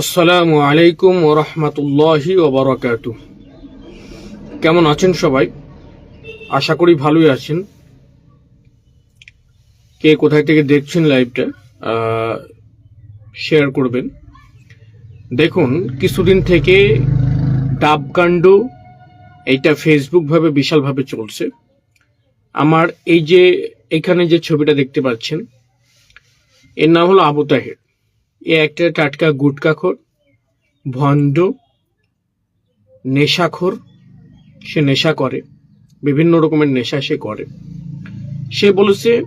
আসসালামু আলাইকুম ও ওরহমতুল্লাহি ওবরাকাতু কেমন আছেন সবাই? আশা করি ভালোই আছেন। কে কোথায় থেকে দেখছেন লাইভটা শেয়ার করবেন। দেখুন, কিছুদিন থেকে ডাবকাণ্ড, এইটা ফেসবুকভাবে বিশালভাবে চলছে। আমার এই যে, এখানে যে ছবিটা দেখতে পাচ্ছেন, এর নাম হলো আবু তাহের। এ একটা টাটকা গুটকাখোর ভণ্ড, নেশাখোর, সে নেশা করে, বিভিন্ন রকমের নেশা সে করে। সে বলেছে,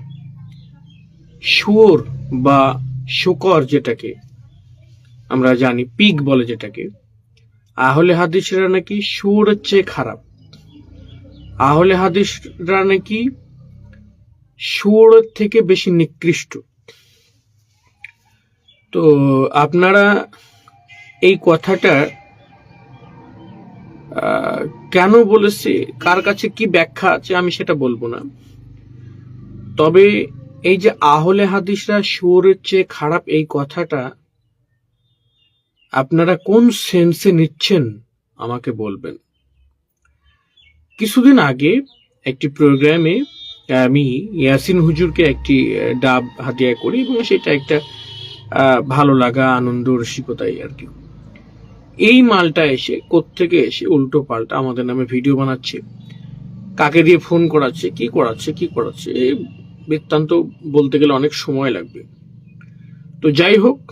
শুয়োর বা শুকর যেটাকে আমরা জানি, পিগ বলে যেটাকে, আহলে হাদিসরা নাকি শুয়োরের চেয়ে খারাপ। আহলে হাদিসরা নাকি শুয়োরের থেকে বেশি নিকৃষ্ট। তো আপনারা এই কথাটা কেন বলেছে? কার কাছে কি ব্যাখ্যা আছে? আমি সেটা বলব না। তবে এই যে আহলে হাদিসরা সুরের চেয়ে খারাপ এই কথাটা, আপনারা কোন সেন্সে নিচ্ছেন আমাকে বলবেন। কিছুদিন আগে একটি প্রোগ্রামে আমি ইয়াসিন হুজুরকে একটি ডাব হাতিয়া করি এবং সেটা একটা ভালো লাগা, আনন্দ, রসিকতাই আর কি। এই মালটা এসে, কোত্থেকে এসে উল্টো পাল্টা আমাদের নামে ভিডিও বানাচ্ছে। কাকে দিয়ে ফোন করাচ্ছে, কি করাচ্ছে কি করাচ্ছে এই বৃত্তান্ত বলতে গেলে অনেক সময় লাগবে। তো যাই হোক,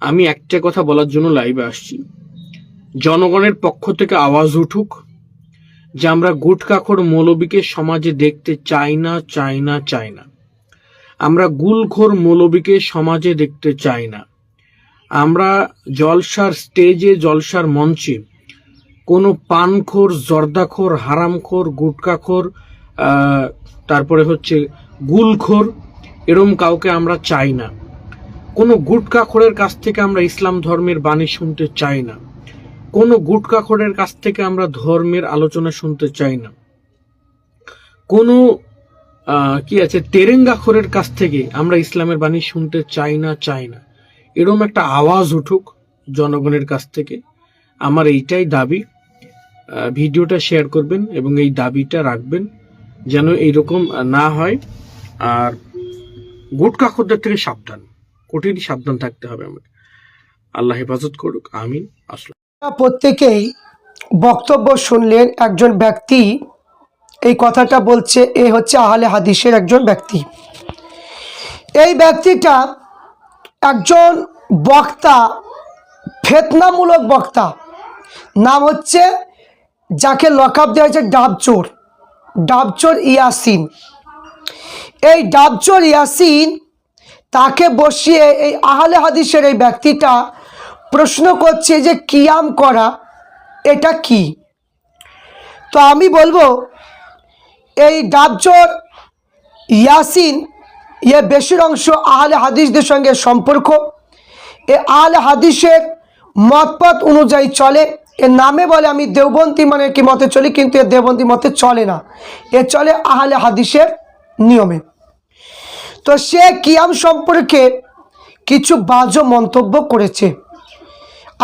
আমি একটা কথা বলার জন্য লাইভে আসছি। জনগণের পক্ষ থেকে আওয়াজ উঠুক যে আমরা গুটকাখোর মৌলবীকে সমাজে দেখতে চাই না চাই না চাই না। আমরা গুলখোর মৌলবীকে সমাজে দেখতে চাই না। আমরা জলসার স্টেজে, জলসার মঞ্চে কোনো পানখোর, জর্দাখোর, হারামখোর, গুটকাখোর তারপরে হচ্ছে গুলখোর, এরম কাউকে আমরা চাই না। কোনো গুটকাখোরের কাছ থেকে আমরা ইসলাম ধর্মের বাণী শুনতে চাই না। কোনো গুটকাখোরের কাছ থেকে আমরা ধর্মের আলোচনা শুনতে চাই না। কোনো কি আছে? তেরেঙ্গাখোরের কাছ থেকে আমরা ইসলামের বাণী শুনতে চাই না চাই না। এরকম একটা আওয়াজ উঠুক জনগণের কাছ থেকে। আমার এইটাই দাবি। ভিডিওটা শেয়ার করবেন এবং এই দাবিটা রাখবেন যেন এইরকম না হয়। আর গুটকাখোরদের থেকে সাবধান। কঠিন সাবধান থাকতে হবে আমাকে আল্লাহ হেফাজত করুক। আমিন। আসলাম প্রত্যেকেই বক্তব্য শুনলেন একজন ব্যক্তি এই কথাটা বলছে, এ হচ্ছে আহলে হাদিসের একজন ব্যক্তি। এই ব্যক্তিটা একজন বক্তা, ফেতনামূলক বক্তা। নাম হচ্ছে, যাকে লকআপ দেওয়া হয়েছে ডাবচোর ডাবচোর ইয়াসিন। এই ডাবচোর ইয়াসিন, তাকে বসিয়ে এই আহলে হাদিসের এই ব্যক্তিটা প্রশ্ন করছে যে, কিয়াম করা, এটা কি? তো আমি বলব এই ডাবচোর ইয়াসিন ইয়ে বেশির অংশ আহলে হাদিসদের সঙ্গে সম্পর্ক। এ আহলে হাদিসের মতপথ অনুযায়ী চলে। এর নামে বলে আমি দেওবন্তি মানে কি মতে চলি, কিন্তু এ দেওবন্তি মতে চলে না। এ চলে আহলে হাদিসের নিয়মে। তো সে কিয়াম সম্পর্কে কিছু বাজে মন্তব্য করেছে।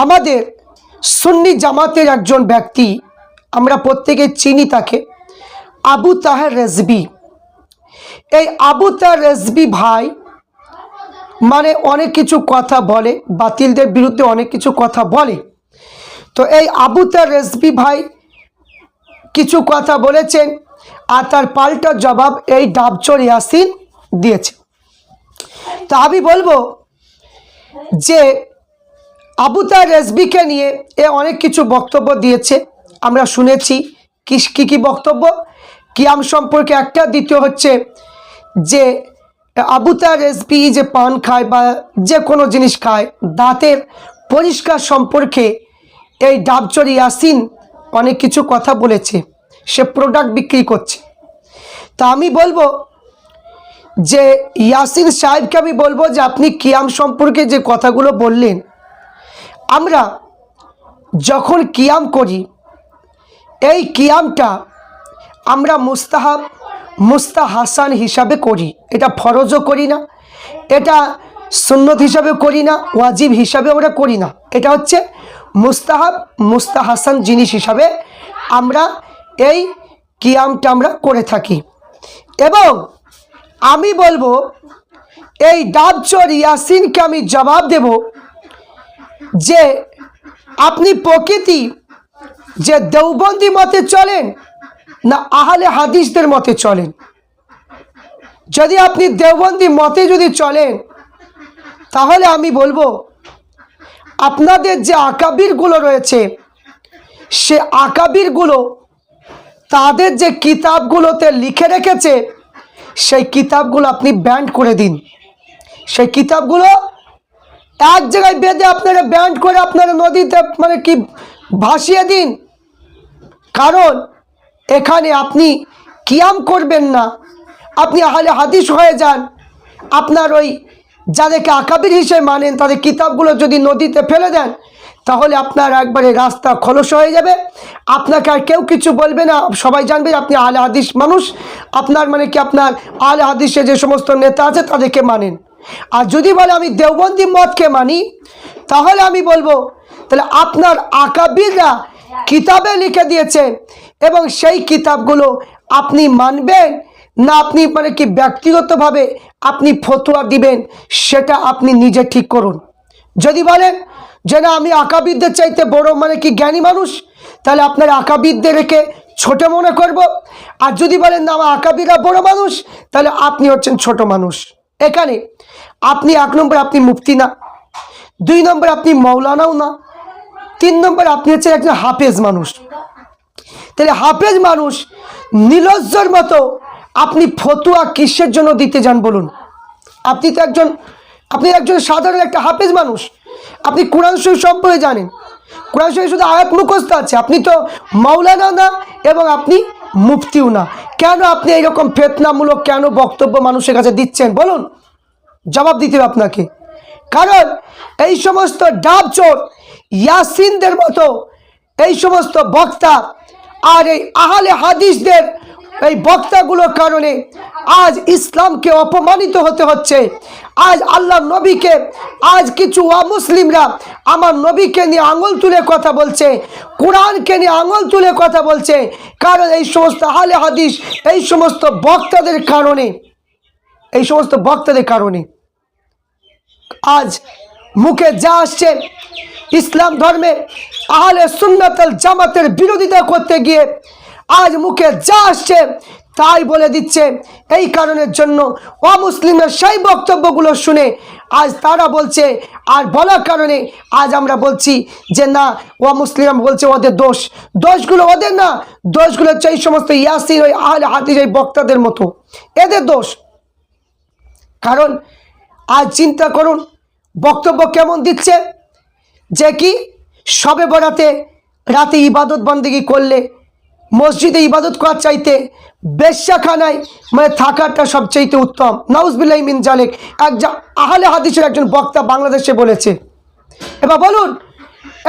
আমাদের সুন্নি জামাতের একজন ব্যক্তি, আমরা প্রত্যেকে চিনি তাকে আবু তাহের রেজবি। এই আবু তাহের রেজবি ভাই মানে অনেক কিছু কথা বলে, বাতিলদের বিরুদ্ধে অনেক কিছু কথা বলে। তো এই আবু তাহের রেজবি ভাই কিছু কথা বলেছেন আর তার পাল্টা জবাব এই ডাবচর ইয়াসিন দিয়েছে। তো আমি বলব যে আবু তার রেসবিকে নিয়ে এ অনেক কিছু বক্তব্য দিয়েছে। আমরা শুনেছি কী কী বক্তব্য? কিয়াম সম্পর্কে একটা দ্বিতীয় হচ্ছে যে, আবু তার রেসবি যে পান খায় বা যে কোনো জিনিস খায়, দাঁতের পরিষ্কার সম্পর্কে এই ডাবচরি ইয়াসিন অনেক কিছু কথা বলেছে। সে প্রোডাক্ট বিক্রি করছে। তা আমি বলব যে, ইয়াসিন সাহেবকে আমি বলব যে, আপনি কিয়াম সম্পর্কে যে কথাগুলো বললেন, আমরা যখন কিয়াম করি, এই কিয়ামটা আমরা মুস্তাহাব মুস্তাহাসান হিসাবে করি। এটা ফরজও করি না, এটা সুন্নত হিসাবে করি না, ওয়াজিব হিসাবে আমরা করি না। এটা হচ্ছে মুস্তাহাব মুস্তাহাসান জিনিস হিসাবে আমরা এই কিয়ামটা আমরা করে থাকি। এবং আমি বলব, এই ডাবচর ইয়াসিনকে আমি জবাব দেব যে আপনি প্রকৃতি, যে দেওবন্দি মতে চলেন না আহলে হাদিসদের মতে চলেন। যদি আপনি দেওবন্দি মতে যদি চলেন, তাহলে আমি বলব, আপনাদের যে আকাবিরগুলো রয়েছে, সে আকাবিরগুলো তাদের যে কিতাবগুলোতে লিখে রেখেছে, সেই কিতাবগুলো আপনি ব্যান্ড করে দিন। সেই কিতাবগুলো এক জায়গায় বেঁধে আপনারা ব্যান্ড করে আপনারা নদীতে মানে কি ভাসিয়ে দিন। কারণ এখানে আপনি কিয়াম করবেন না। আপনি আহলে হাদিস হয়ে যান। আপনার ওই যাদেরকে আকাবির হিসেবে মানেন, তাদের কিতাবগুলো যদি নদীতে ফেলে দেন, তাহলে আপনার একবারে রাস্তা খলস হয়ে যাবে। আপনাকে আর কেউ কিছু বলবে না। সবাই জানবে আপনি আহলে হাদিস মানুষ। আপনার মানে কি আপনার আহলে হাদিসে যে সমস্ত নেতা আছে, তাদেরকে মানেন। আর যদি বলে আমি দেওবন্দি মতকে মানি, তাহলে আমি বলব, তাহলে আপনার আকাবিররা কিতাবে লিখে দিয়েছে এবং সেই কিতাবগুলো আপনি মানবেন না আপনি মানে কি ব্যক্তিগতভাবে আপনি ফতোয়া দিবেন, সেটা আপনি নিজে ঠিক করুন। যদি বলেন যে না, আমি আঁকাবিদদের চাইতে বড় মানে কি জ্ঞানী মানুষ, তাহলে আপনার আঁকাবিদদের রেখে ছোট মনে করব। আর যদি বলেন না, আমার আঁকাবিরা বড় মানুষ, তাহলে আপনি হচ্ছেন ছোট মানুষ। এখানে আপনি এক নম্বর আপনি মুফতি না, দুই নম্বর আপনি মৌলানাও না তিন নম্বর, আপনি হচ্ছেন একজন হাফেজ মানুষ। তাহলে হাফেজ মানুষ নীলজ্জর মতো আপনি ফতুয়া কিসের জন্য দিতে যান বলুন? আপনি তো একজন, আপনি একজন সাধারণ একটা হাফেজ মানুষ। আপনি কোরআন শরীফ সম্পর্কে জানেন। কোরআন শরীফ শুধু আয়াত মুখস্থ আছে। আপনি তো মাওলানা না এবং আপনি মুফতিও না। কেন আপনি এইরকম ফেতনামূলক কেন বক্তব্য মানুষের কাছে দিচ্ছেন বলুন? জবাব দিতে হবে আপনাকে। কারণ এই সমস্ত ডাব চোর ইয়াসিনদের মতো এই সমস্ত বক্তা আর এই আহলে হাদিসদের এই বক্তাগুলোর কারণে আজ ইসলামকে অপমানিত হতে হচ্ছে। আজ আল্লাহ নবীকে, আজ কিছু অমুসলিমরা আমার নবীকে নিয়ে আঙুল তুলে কথা বলছে, কোরআনকে নিয়ে আঙুল তুলে কথা বলছে। কারণ এই সমস্ত আহলে হাদিস, এই সমস্ত বক্তাদের কারণে, এই সমস্ত বক্তাদের কারণে আজ মুখে যা আসছে ইসলাম ধর্মে আহলে সুন্নাতাল জামাতের বিরোধিতা করতে গিয়ে আজ মুখে যা আসছে তাই বলে দিচ্ছে। এই কারণের জন্য অমুসলিমের সেই বক্তব্যগুলো শুনে আজ তারা বলছে, আর বলার কারণে আজ আমরা বলছি যে না, অমুসলিম বলছে ওদের দোষ। দোষগুলো ওদের না, দোষগুলো হচ্ছে এই সমস্ত ইয়াসির ওই আহলে হাতির ওই বক্তাদের মতো। এদের দোষ। কারণ আজ চিন্তা করুন, বক্তব্য কেমন দিচ্ছে? যে কি? সবে বরাতে রাতে ইবাদত বন্দেগি করলে, মসজিদে ইবাদত করার চাইতে বেশ্যাখানায় মানে থাকাটা সবচাইতে উত্তম। নাউজবিল্লাহ মিন জালেক। এক যা আহলে হাদিসের একজন বক্তা বাংলাদেশে বলেছে। এবার বলুন,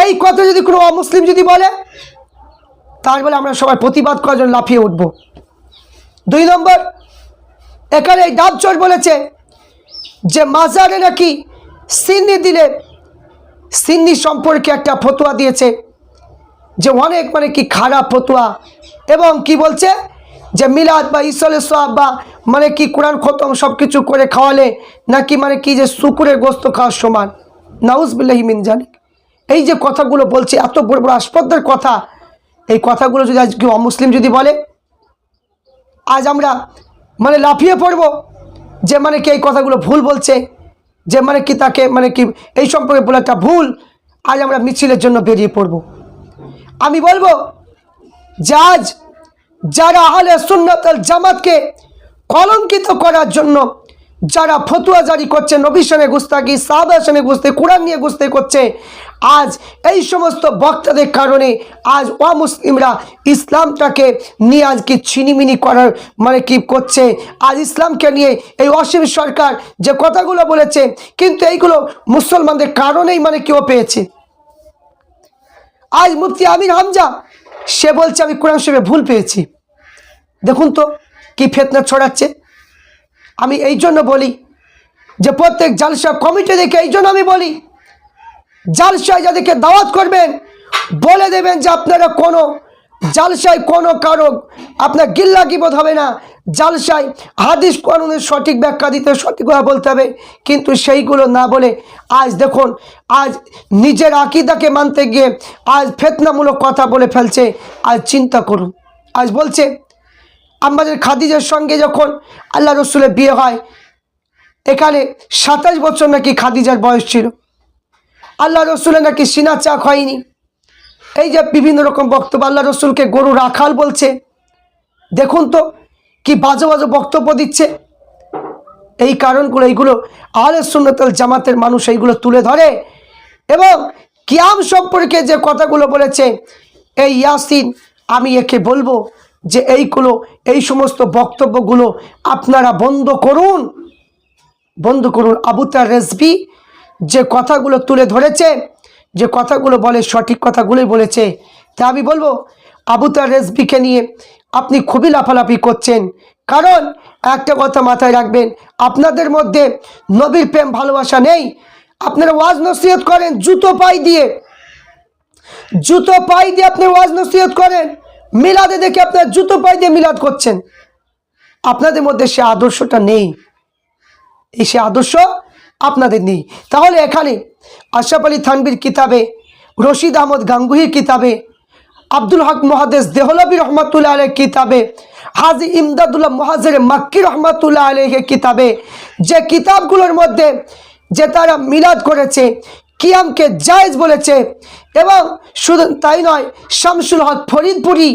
এই কথা যদি কোনো অমুসলিম যদি বলে, তাহলে বলে আমরা সবাই প্রতিবাদ করার জন্য লাফিয়ে উঠব। দুই নম্বর, এখানে এই ডাবচর বলেছে যে মাজারে নাকি সিন্নি দিলে সিন্নি সম্পর্কে একটা ফতোয়া দিয়েছে যে অনেক মানে কি খারাপ ফতোয়া এবং কি বলছে যে মিলাদ বা ইসলে সব বা মানে কি কোরআন খতম সব কিছু করে খাওয়ালে নাকি মানে কি যে শুকুরের গোস্ত খাওয়ার সমান? নাউজবিল্লাহি মিন জানি এই যে কথাগুলো বলছে, এত বড় বড় আস্পদের কথা। এই কথাগুলো যদি আজ কেউ অমুসলিম যদি বলে, আজ আমরা মানে লাফিয়ে পড়ব যে মানে কি এই কথাগুলো ভুল বলছে। যে মানে কি তাকে মানে কি এই সম্পর্কে বলে একটা ভুল, আজ আমরা মিছিলের জন্য বেরিয়ে পড়ব। আমি বলব যে আজ যারা আহলে সুন্নতল জামাতকে কলঙ্কিত করার জন্য, যারা ফতুয়া জারি করছে নবী সঙ্গে গুস্তাকি সাহাবার সঙ্গে গুস্তে কোরআন নিয়ে গুস্তে করছে আজ এই সমস্ত বক্তাদের কারণে আজ অমুসলিমরা ইসলামটাকে নিয়ে আজকে ছিনিমিনি করার মানে কি করছে। আজ ইসলামকে নিয়ে এই অসীম সরকার যে কথাগুলো বলেছে, কিন্তু এইগুলো মুসলমানদের কারণেই মানে কেউ পেয়েছে। আজ মুফতি আমির হামজা, সে বলছে, আমি কোরআন শরীফে ভুল পেয়েছি। দেখুন তো কি ফেতনা ছড়াচ্ছে। আমি এই জন্য বলি যে প্রত্যেক জালসা কমিটি দেখে এই জন্য আমি বলি জালসায় যাদেরকে দাওয়াত করবেন, বলে দেবেন যে আপনারা কোনো জালসায় কোনো কারও আপনার গিল্লা কিবোধ হবে না। জালসায় হাদিস কানুনের সঠিক ব্যাখ্যা দিতে, সঠিক কথা বলতে হবে। কিন্তু সেইগুলো না বলে আজ দেখুন, আজ নিজের আকিদাকে মানতে গিয়ে আজ ফেতনামূলক কথা বলে ফেলছে। আজ চিন্তা করুন। আজ বলছে, আমাদের খাদিজের সঙ্গে যখন আল্লাহ রসুলের বিয়ে হয়, এখানে সাতাশ বছর নাকি খাদিজার বয়স ছিল। আল্লাহ রসুলের নাকি সিনা চাক হয়নি। এই যে বিভিন্ন রকম বক্তব্য, আল্লাহ রসুলকে গরু রাখাল বলছে। দেখুন তো, কি বাজে বাজে বক্তব্য দিচ্ছে। এই কারণগুলো, এইগুলো আহলে সুন্নতল জামাতের মানুষ এইগুলো তুলে ধরে। এবং কিয়াম সম্পর্কে যে কথাগুলো বলেছে, এই ইয়াসিন, আমি একে বলব যে এইগুলো, এই সমস্ত বক্তব্যগুলো আপনারা বন্ধ করুন। বন্ধ করুন আবুতার রেসবি যে কথাগুলো তুলে ধরেছে, যে কথাগুলো বলে, সঠিক কথাগুলোই বলেছে। তা আমি বলব আবুতার রেসবিকে নিয়ে আপনি খুবই লাফালাফি করছেন। কারণ একটা কথা মাথায় রাখবেন, আপনাদের মধ্যে নবীর প্রেম ভালোবাসা নেই। আপনারা ওয়াজ নসিহত করেন জুতো পাই দিয়ে। জুতো পাই দিয়ে আপনি ওয়াজ নসিহত করেন, মিলাদে দেখে আপনার জুতো পাই দিয়ে মিলাদ করছেন। আপনাদের মধ্যে সে আদর্শটা নেই। এই সে আদর্শ আপনাদের নেই। তাহলে এখানে আশরাফ আলী থানবির কিতাবে, রশিদ আহমদ গাঙ্গুহির কিতাবে, আব্দুল হক মহাদেশ দেহলবী রহমতুল্লাহ আলের কিতাবে, হাজি ইমদাদুল্লাহ মহাজের মাক্কি রহমতুল্লাহ আলহের কিতাবে, যে কিতাবগুলোর মধ্যে যে তারা মিলাদ করেছে, কিয়ামকে জায়েজ বলেছে, এবং শুধু তাই নয়, শামসুল হক ফরিদপুরি,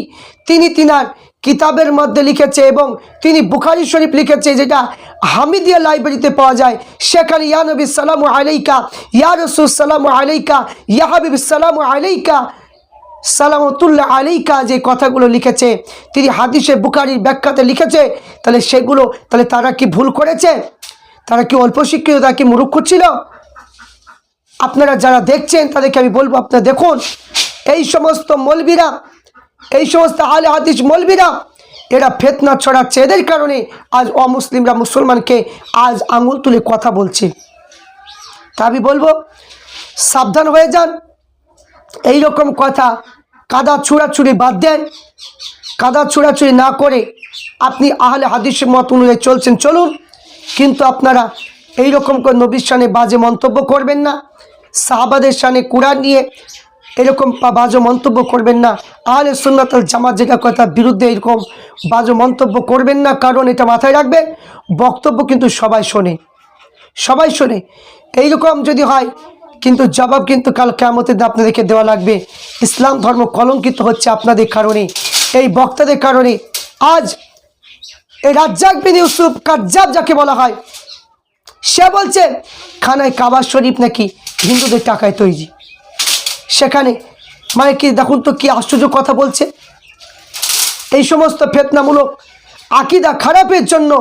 তিনি তিনার কিতাবের মধ্যে লিখেছে এবং তিনি বুখারি শরীফ লিখেছে যেটা হামিদিয়া লাইব্রেরিতে পাওয়া যায়। সেখানে, ইয়া নবী, সালাম আলাইকা, ইয়া রসুল, সালাম আলাইকা, ইয়া হাবিব, সালাম আলাইকা, সালামতুল্লাহ আলাইকা, যে কথাগুলো লিখেছে। তিনি হাদিসে বুকারির ব্যাখ্যাতে লিখেছে, তাহলে সেগুলো, তাহলে তারা কি ভুল করেছে? তারা কি অল্প শিক্ষিত, তারা কি মুরুক্ষ ছিল? আপনারা যারা দেখছেন, তাদেরকে আমি বলব, আপনারা দেখুন, এই সমস্ত মলবিরা এই সমস্ত আলে হাদিস মলবিরা, এরা ফেতনা ছড়াচ্ছে। এদের কারণে আজ অমুসলিমরা মুসলমানকে আজ আঙুল তুলে কথা বলছে। তা আমি বলব, সাবধান হয়ে যান। এই রকম কথা কাদা ছুড়াছুড়ি বাদ দেন। কাদা ছুড়াছুড়ি না করে আপনি আহলে হাদিসের মত অনুযায়ী চলছেন, চলুন। কিন্তু আপনারা এই রকম করে নবীর সানে বাজে মন্তব্য করবেন না। সাহাবাদের সানে কোরআন নিয়ে এরকম বাজে মন্তব্য করবেন না। আহলে সুন্নাতাল জামাত যেটা কথা বিরুদ্ধে এরকম বাজে মন্তব্য করবেন না, কারণ এটা মাথায় রাখবেন বক্তব্য কিন্তু সবাই শোনে। সবাই শোনে। এইরকম যদি হয়, কিন্তু জবাব কিন্তু কাল কেমতের আপনাদেরকে দেওয়া লাগবে। ইসলাম ধর্ম কলঙ্কিত হচ্ছে আপনাদের কারণে। এই বক্তাদের কারণে আজ এই রাজ্জাক বিন ইউসুফ কাজ্জাব যাকে বলা হয়, সে বলছে, খানায় কাবার শরীফ নাকি হিন্দুদের টাকায় তৈরি। সেখানে মানে কি দেখুন তো কি আশ্চর্য কথা বলছে। এই সমস্ত ফেতনামূলক আকিদা খারাপের জন্য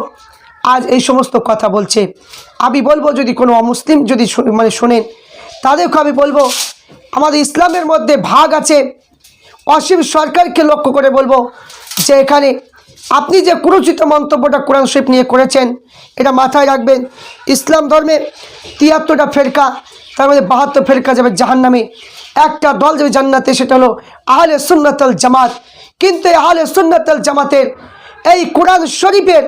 আজ এই সমস্ত কথা বলছে। আমি বলব যদি কোনো অমুসলিম যদি মানে শোনেন তাদেরকে আমি বলব, আমাদের ইসলামের মধ্যে ভাগ আছে। অসীম সরকারকে লক্ষ্য করে বলব যে এখানে আপনি যে কুরুচিত মন্তব্যটা কোরআন শরীফ নিয়ে করেছেন, এটা মাথায় রাখবেন। ইসলাম ধর্মের তিয়াত্তরটা ফেরকা, তার মধ্যে বাহাত্তর ফেরকা যাবে জাহান্নামে। একটা দল যাবে জান্নাতে, সেটা হলো আহলে সুন্নাতল জামাত। কিন্তু এই আহলে সুন্নাতল জামাতের এই কোরআন শরীফের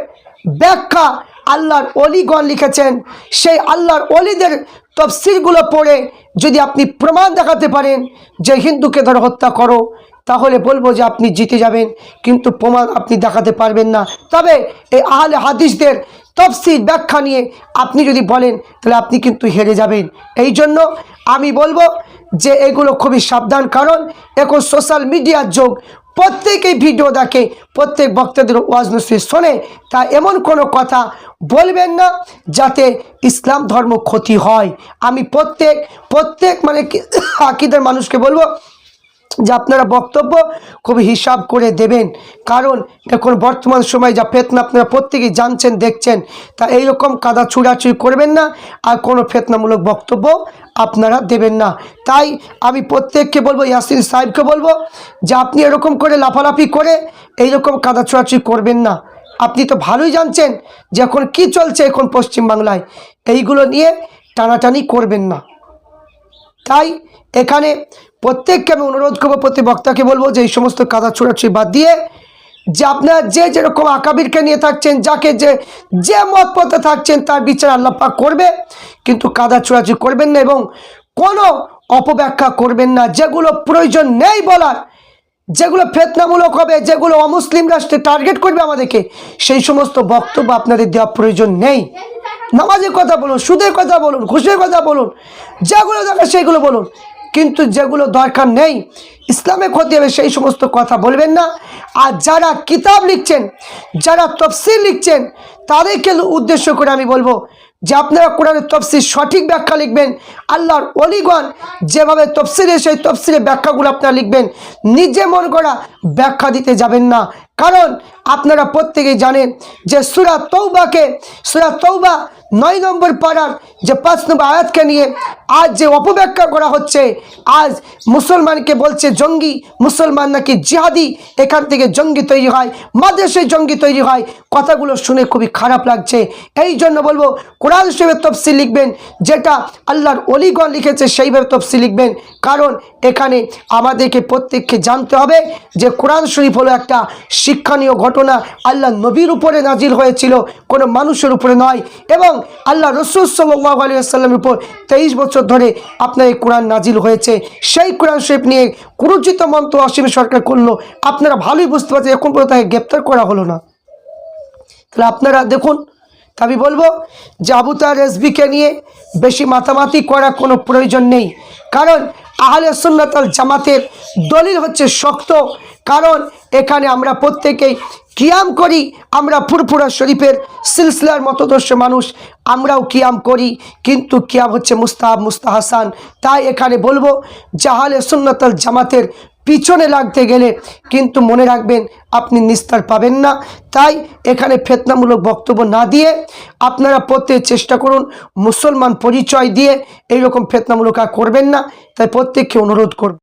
ব্যাখ্যা আল্লাহর অলিগণ লিখেছেন। সেই আল্লাহর অলিদের তফসিরগুলো পড়ে যদি আপনি প্রমাণ দেখাতে পারেন যে হিন্দুকে ধরে হত্যা করো তাহলে বলব যে আপনি জিতে যাবেন, কিন্তু প্রমাণ আপনি দেখাতে পারবেন না। তবে এই আহলে হাদিসদের তফসির ব্যাখ্যা নিয়ে আপনি যদি বলেন, তাহলে আপনি কিন্তু হেরে যাবেন। এই জন্য আমি বলব যে এগুলো খুবই সাবধান, কারণ এখন সোশ্যাল মিডিয়ার যোগ, প্রত্যেকেই ভিডিও দেখে, প্রত্যেক বক্তাদের ওয়াজ নসিহত শোনে। তা এমন কোনো কথা বলবেন না যাতে ইসলাম ধর্ম ক্ষতি হয়। আমি প্রত্যেক প্রত্যেক মানে আকিদের মানুষকে বলব যে আপনারা বক্তব্য খুব হিসাব করে দেবেন। কারণ এখন বর্তমান সময় যা ফেতনা আপনারা প্রত্যেকেই জানছেন, দেখছেন, তা এইরকম কাদা ছুড়াছুড়ি করবেন না আর কোনো ফেতনামূলক বক্তব্য আপনারা দেবেন না। তাই আমি প্রত্যেককে বলব ইয়াসিন সাহেবকে বলব, যে আপনি এরকম করে লাফালাফি করে এইরকম কাদা ছোড়াছুড়ি করবেন না। আপনি তো ভালোই জানছেন যে এখন কী চলছে এখন পশ্চিমবাংলায়। এইগুলো নিয়ে টানাটানি করবেন না। তাই এখানে প্রত্যেককে আমি অনুরোধ করব, প্রতি বক্তাকে বলব যে এই সমস্ত কাদা ছোড়াছুড়ি বাদ দিয়ে যে আপনার যে যেরকম আকাবিরকে নিয়ে থাকছেন, যাকে যে যে মত পথে থাকছেন, তার বিচার আল্লাহ পাক করবে। কিন্তু কাদা ছোড়াছুড়ি করবেন না এবং কোনো অপব্যাখ্যা করবেন না। যেগুলো প্রয়োজন নেই বলার, যেগুলো ফেতনামূলক হবে, যেগুলো অমুসলিম রাষ্ট্রে টার্গেট করবে আমাদেরকে, সেই সমস্ত বক্তব্য আপনাদের দেওয়া প্রয়োজন নেই। নামাজের কথা বলুন, সুদের কথা বলুন, ঘুষের কথা বলুন, যেগুলো দরকার সেগুলো বলুন। কিন্তু যেগুলো দরকার নেই, ইসলামে ক্ষতি হবে সেই সমস্ত কথা বলবেন না। আর যারা কিতাব লিখছেন, যারা তফসিল লিখছেন, তাদেরকে উদ্দেশ্য করে আমি বলব যে আপনারা কোরআনের তফসির সঠিক ব্যাখ্যা লিখবেন। আল্লাহর অলিগণ যেভাবে তফসিরে সেই তফসিলের ব্যাখ্যাগুলো আপনারা লিখবেন। নিজে মন করা ব্যাখ্যা দিতে যাবেন না। কারণ আপনারা প্রত্যেকেই জানেন যে সুরা তৌবাকে সুরা তৌবা নয় নম্বর পাড়ার যে পাঁচ নম্বর আয়াতকে নিয়ে আজ যে অপব্যাখ্যা করা হচ্ছে, আজ মুসলমানকে বলছে জঙ্গি, মুসলমান নাকি জিহাদি, এখান থেকে জঙ্গি তৈরি হয়, মাদ্রাসায় জঙ্গি তৈরি হয়। কথাগুলো শুনে খুবই খারাপ লাগছে। এই জন্য বলব, কোরআন শরীফের তফসিল লিখবেন, যেটা আল্লাহর অলিগণ লিখেছে সেইভাবে তফসিল লিখবেন। কারণ এখানে আমাদেরকে প্রত্যেককে জানতে হবে যে কোরআন শরীফ হলো একটা শিক্ষণীয় ঘটনা। আল্লাহ নবীর উপরে নাজিল হয়েছিল, কোনো মানুষের উপরে নয়। এবং আল্লাহ রসুল সাল্লাহ আলিয়াল্লামের উপর তেইশ বছর ধরে আপনার এই কোরআন নাজিল হয়েছে। সেই কোরআন শরীফ নিয়ে কুরুচিত মন্ত্র অসীম সরকার করল। আপনারা ভালোই বুঝতে পারছেন, এখন পর্যন্ত তাকে গ্রেপ্তার করা হলো না। তাহলে আপনারা দেখুন আমি বলব যে আবু তার রেসবিকে নিয়ে বেশি মাতামাতি করার কোনো প্রয়োজন নেই। কারণ আহলে সুন্নাতাল জামাতের দলিল হচ্ছে শক্ত কারণ এখানে আমরা প্রত্যেকেই কিয়াম করি, আমরা ফুরফুরা শরীফের সিলসিলার মতদর্শ মানুষ, আমরাও কিয়াম করি, কিন্তু কিয়াম হচ্ছে মুস্তাহাব মুস্তাহাসান। তাই এখানে বলব, জাহালে সুন্নাতাল জামাতের পিছনে লাগতে গেলে কিন্তু মনে রাখবেন, আপনি নিস্তার পাবেন না। তাই এখানে ফেতনামূলক বক্তব্য না দিয়ে আপনারা প্রত্যেক চেষ্টা করুন, মুসলমান পরিচয় দিয়ে এইরকম ফেতনামূলক আর করবেন না। তাই প্রত্যেককে অনুরোধ করব।